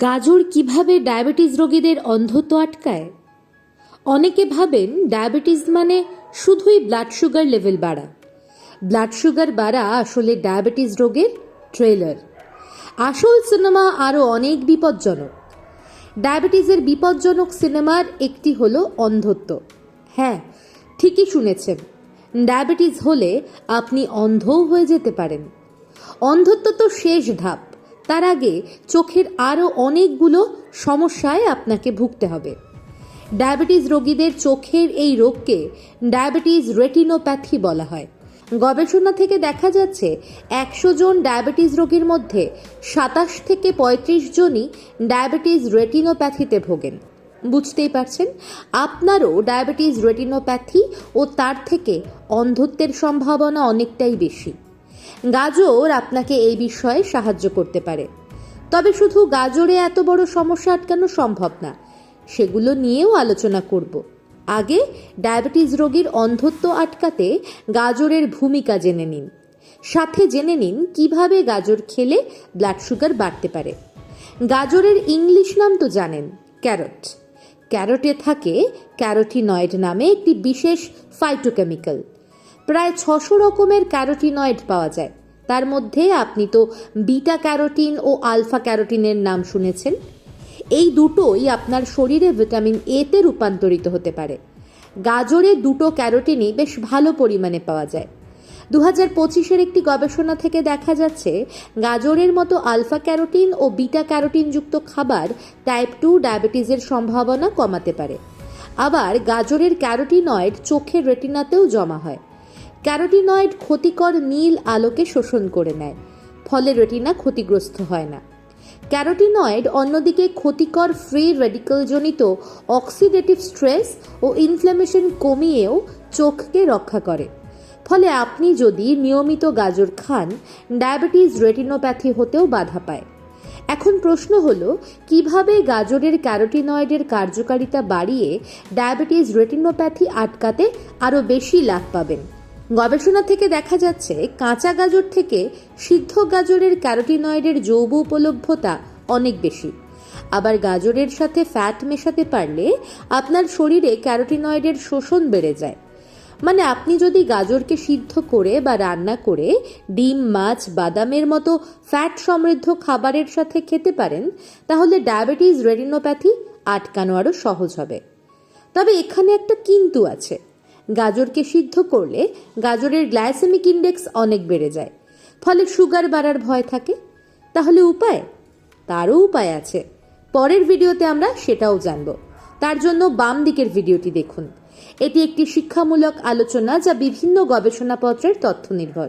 গাজর কীভাবে ডায়াবেটিস রোগীদের অন্ধত্ব আটকায়? অনেকে ভাবেন ডায়াবেটিস মানে শুধুই ব্লাড সুগার লেভেল বাড়া। ব্লাড সুগার বাড়া আসলে ডায়াবেটিস রোগের ট্রেলার আসল সিনেমা আরও অনেক বিপজ্জনক। ডায়াবেটিসের বিপজ্জনক সিনেমার একটি হলো অন্ধত্ব। হ্যাঁ ঠিকই শুনেছেন। ডায়াবেটিস হলে আপনি অন্ধও হয়ে যেতে পারেন। অন্ধত্ব তো শেষ ধাপ। তার আগে চোখের আরও অনেকগুলো সমস্যায় আপনাকে ভুগতে হবে। ডায়াবেটিস রোগীদের চোখের এই রোগকে ডায়াবেটিস রেটিনোপ্যাথি বলা হয়। গবেষণা থেকে দেখা যাচ্ছে একশো জন ডায়াবেটিস রোগীর মধ্যে সাতাশ থেকে পঁয়ত্রিশ জনই ডায়াবেটিস রেটিনোপ্যাথিতে ভোগেন। বুঝতেই পারছেন? আপনারও ডায়াবেটিস রেটিনোপ্যাথি ও তার থেকে অন্ধত্বের সম্ভাবনা অনেকটাই বেশি। গাজর আপনাকে এই বিষয়ে সাহায্য করতে পারে। তবে শুধু গাজরে এত বড় সমস্যা আটকানো সম্ভব না, সেগুলো নিয়েও আলোচনা করব। আগে ডায়াবেটিস রোগীর অন্ধত্ব আটকাতে গাজরের ভূমিকা জেনে নিন। সাথে জেনে নিন কীভাবে গাজর খেলে ব্লাড সুগার বাড়তে পারে। গাজরের ইংলিশ নাম তো জানেন, ক্যারট। ক্যারটে থাকে ক্যারোটিনয়েড নামে একটি বিশেষ ফাইটোকেমিক্যাল প্রায় ছশো রকমের ক্যারোটিনয়েড পাওয়া যায়। তার মধ্যে আপনি তো বিটা ক্যারোটিন ও আলফা ক্যারোটিনের নাম শুনেছেন। এই দুটোই আপনার শরীরে ভিটামিন এতে রূপান্তরিত হতে পারে। গাজরে দুটো ক্যারোটিনই বেশ ভালো পরিমাণে পাওয়া যায়। দু হাজার পঁচিশের একটি গবেষণা থেকে দেখা যাচ্ছে, গাজরের মতো আলফা ক্যারোটিন ও বিটা ক্যারোটিনযুক্ত খাবার টাইপ টু ডায়াবেটিসের সম্ভাবনা কমাতে পারে। আবার গাজরের ক্যারোটিনয়েড চোখের রেটিনাতেও জমা হয়। ক্যারোটিনয়েড ক্ষতিকর নীল আলোকে শোষণ করে নেয়, ফলে রেটিনা ক্ষতিগ্রস্ত হয় না। ক্যারোটিনয়েড অন্যদিকে ক্ষতিকর ফ্রি রেডিক্যালজনিত অক্সিডেটিভ স্ট্রেস ও ইনফ্ল্যামেশন কমিয়েও চোখকে রক্ষা করে। ফলে আপনি যদি নিয়মিত গাজর খান, ডায়াবেটিস রেটিনোপ্যাথি হতেও বাধা পায়। এখন প্রশ্ন হলো, কীভাবে গাজরের ক্যারোটিনয়েডের কার্যকারিতা বাড়িয়ে ডায়াবেটিস রেটিনোপ্যাথি আটকাতে আরও বেশি লাভ পাবেন? গবেষণা থেকে দেখা যাচ্ছে, কাঁচা গাজর থেকে সিদ্ধ গাজরের ক্যারোটিনয়েডের যৌব উপলভ্যতা অনেক বেশি। আবার গাজরের সাথে ফ্যাট মেশাতে পারলে আপনার শরীরে ক্যারোটিনয়েডের শোষণ বেড়ে যায়। মানে আপনি যদি গাজরকে সিদ্ধ করে বা রান্না করে ডিম, মাছ, বাদামের মতো ফ্যাট সমৃদ্ধ খাবারের সাথে খেতে পারেন, তাহলে ডায়াবেটিস রেটিনোপ্যাথি আটকানো আরও সহজ হবে। তবে এখানে একটা কিন্তু আছে। গাজরকে সিদ্ধ করলে গাজরের গ্লাইসেমিক ইন্ডেক্স অনেক বেড়ে যায়। ফলে সুগার বাড়ার ভয় থাকে। তাহলে উপায়? তারও উপায় আছে। পরের ভিডিওতে আমরা সেটাও জানব। তার জন্য বাম দিকের ভিডিওটি দেখুন। এটি একটি শিক্ষামূলক আলোচনা যা বিভিন্ন গবেষণাপত্রের তথ্য নির্ভর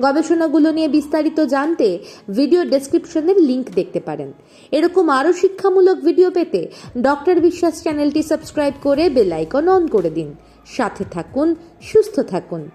গবেষণাগুলো নিয়ে বিস্তারিত জানতে ভিডিও ডেসক্রিপশনের লিংক দেখতে পারেন। এরকম আরও শিক্ষামূলক ভিডিও পেতে ডক্টর বিশ্বাস চ্যানেলটি সাবস্ক্রাইব করে বেল আইকন অন করে দিন। সাথে থাকুন সুস্থ থাকুন।